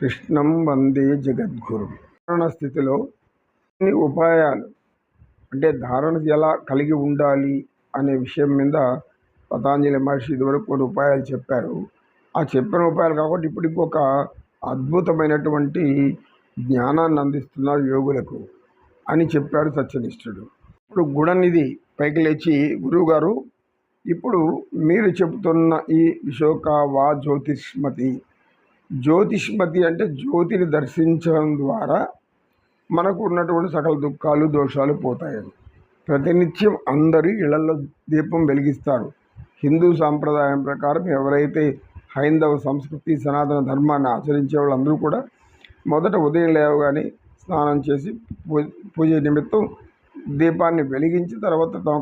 కృష్ణం వందే జగద్గురు. ధారణ స్థితిలో కొన్ని ఉపాయాలు అంటే ధారణ ఎలా కలిగి ఉండాలి అనే విషయం మీద పతాంజలి మహర్షి ఇదివరకు కొన్ని ఉపాయాలు చెప్పారు. ఆ చెప్పిన ఉపాయాలు కాబట్టి ఇప్పుడు ఇంకొక అద్భుతమైనటువంటి జ్ఞానాన్ని అందిస్తున్నారు యోగులకు అని చెప్పాడు సత్యనిష్ఠుడు. ఇప్పుడు గుణనిధి పైకి లేచి గురువుగారు ఇప్పుడు మీరు చెబుతున్న ఈ విశోక వా జ్యోతిష్మతి జ్యోతిష్మతి అంటే జ్యోతిని దర్శించడం ద్వారా మనకు ఉన్నటువంటి సకల దుఃఖాలు దోషాలు పోతాయని ప్రతినిత్యం అందరూ ఇళ్ళలో దీపం వెలిగిస్తారు. హిందూ సాంప్రదాయం ప్రకారం ఎవరైతే హైందవ సంస్కృతి సనాతన ధర్మాన్ని ఆచరించే వాళ్ళందరూ కూడా మొదట ఉదయం లేవగానే స్నానం చేసి పూజ పూజ నిమిత్తం దీపాన్ని వెలిగించి తర్వాత తమ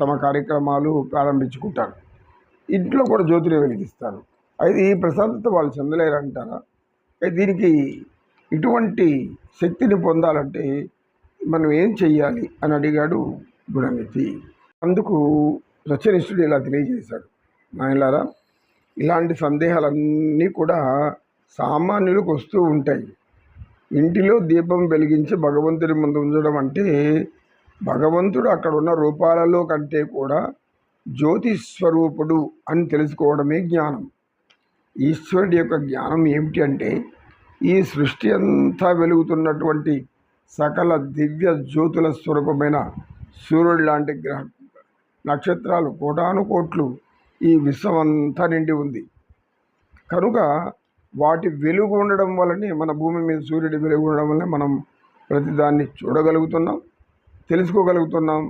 తమ కార్యక్రమాలు ప్రారంభించుకుంటారు. ఇంట్లో కూడా జ్యోతిని వెలిగిస్తారు. అయితే ఈ ప్రశాంతత వాళ్ళు చెందలేరంటారా? అయితే దీనికి ఇటువంటి శక్తిని పొందాలంటే మనం ఏం చెయ్యాలి అని అడిగాడు గుణమితి అందుకు రచనిష్ఠుడు ఇలా తెలియజేశాడు. నాయలారా ఇలాంటి సందేహాలన్నీ కూడా సామాన్యులకు వస్తూ ఉంటాయి. ఇంటిలో దీపం వెలిగించి భగవంతుడి ముందు ఉంచడం అంటే భగవంతుడు అక్కడ ఉన్న రూపాలలో కంటే కూడా జ్యోతి స్వరూపుడు అని తెలుసుకోవడమే జ్ఞానం. ఈశ్వరుడి యొక్క జ్ఞానం ఏమిటి అంటే ఈ సృష్టి అంతా వెలుగుతున్నటువంటి సకల దివ్య జ్యోతుల స్వరూపమైన సూర్యుడు లాంటి గ్రహ నక్షత్రాలు కోటాను కోట్లు ఈ విశ్వం అంతా నిండి ఉంది. కనుక వాటి వెలుగు ఉండడం వల్లనే మన భూమి మీద సూర్యుడి వెలుగు ఉండడం వల్లనే మనం ప్రతిదాన్ని చూడగలుగుతున్నాం తెలుసుకోగలుగుతున్నాం.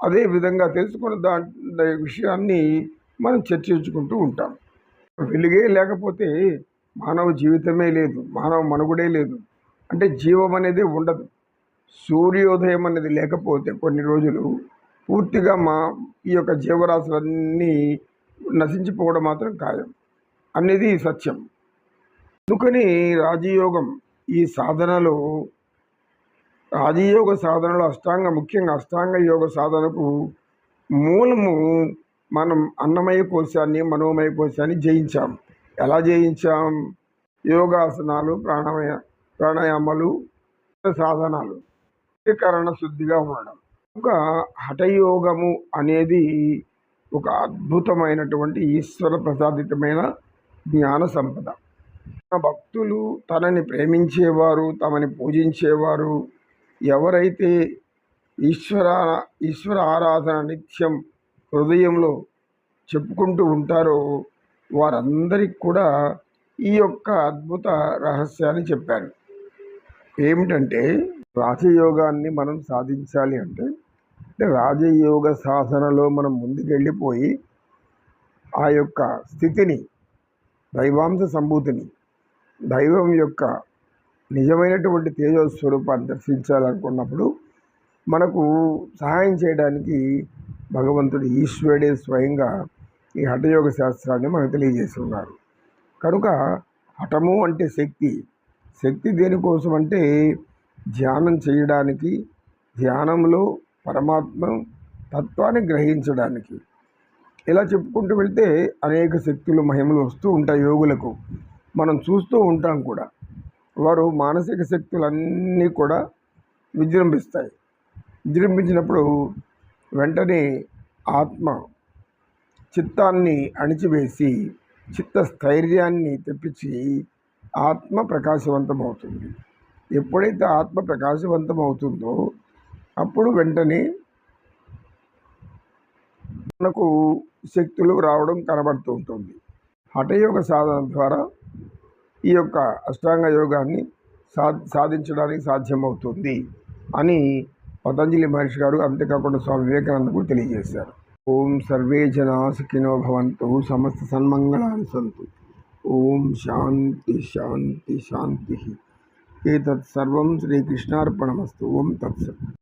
అదేవిధంగా తెలుసుకున్న దా విషయాన్ని మనం చర్చించుకుంటూ ఉంటాం. వెలుగే లేకపోతే మానవ జీవితమే లేదు మానవ మనుగుడే లేదు. అంటే జీవం అనేది ఉండదు. సూర్యోదయం అనేది లేకపోతే కొన్ని రోజులు పూర్తిగా మా ఈ యొక్క జీవరాశులన్నీ నశించిపోవడం మాత్రం ఖాయం. అనేది సత్యం. అందుకని రాజయోగం ఈ సాధనలో రాజయోగ సాధనలో అష్టాంగ ముఖ్యంగా అష్టాంగ యోగ సాధనకు మూలము మనం అన్నమయ కోశాన్ని మనోమయ కోశాన్ని జయించాం. ఎలా జయించాం? యోగాసనాలు ప్రాణమయ ప్రాణాయామాలు సాధనాలు కరణ శుద్ధిగా ఉండడం. ఒక హఠయోగము అనేది ఒక అద్భుతమైనటువంటి ఈశ్వర ప్రసాదితమైన జ్ఞాన సంపద. భక్తులు తనని ప్రేమించేవారు తమని పూజించేవారు ఎవరైతే ఈశ్వర ఈశ్వర ఆరాధన నిత్యం హృదయంలో చెప్పుకుంటూ ఉంటారో వారందరికి కూడా ఈ యొక్క అద్భుత రహస్యాన్ని చెప్పారు ఏమిటంటే రాజయోగాన్ని మనం సాధించాలి అంటే అంటే రాజయోగ సాధనలో మనం ముందుకెళ్ళిపోయి ఆ యొక్క స్థితిని దైవాంశ సంభూతిని దైవం యొక్క నిజమైనటువంటి తేజస్వరూపాన్ని దర్శించాలనుకున్నప్పుడు మనకు సహాయం చేయడానికి భగవంతుడు ఈశ్వరుడే స్వయంగా ఈ హఠయోగ శాస్త్రాన్ని మనకు తెలియజేసి ఉన్నారు కనుక హఠము అంటే శక్తి. శక్తి దేనికోసం అంటే ధ్యానం చేయడానికి ధ్యానంలో పరమాత్మ తత్వాన్ని గ్రహించడానికి. ఇలా చెప్పుకుంటూ వెళ్తే అనేక శక్తులు మహిమలు వస్తూ ఉంటాయి యోగులకు. మనం చూస్తూ ఉంటాం కూడా. వారు మానసిక శక్తులన్నీ కూడా విజృంభిస్తాయి. విజృంభించినప్పుడు వెంటనే ఆత్మ చిత్తాన్ని అణిచివేసి చిత్త స్థైర్యాన్ని తెప్పించి ఆత్మ ప్రకాశవంతమవుతుంది. ఎప్పుడైతే ఆత్మ ప్రకాశవంతం అవుతుందో అప్పుడు వెంటనే మనకు శక్తులు రావడం కనబడుతూ ఉంటుంది. హఠయోగ సాధన ద్వారా ఈ యొక్క అష్టాంగ యోగాన్ని సా సాధించడానికి సాధ్యమవుతుంది అని పతంజలి మహర్షి గారు అంతేకాకుండా స్వామి వివేకానంద కూడా తెలియజేశారు. ఓం సర్వే జనా సుఖినో భవంతు సమస్త సన్మంగళాన్ని సంతు. ఓం శాంతి శాంతి శాంతి. ఏతత్ సర్వం శ్రీకృష్ణార్పణమస్తు. ఓం తత్సత్.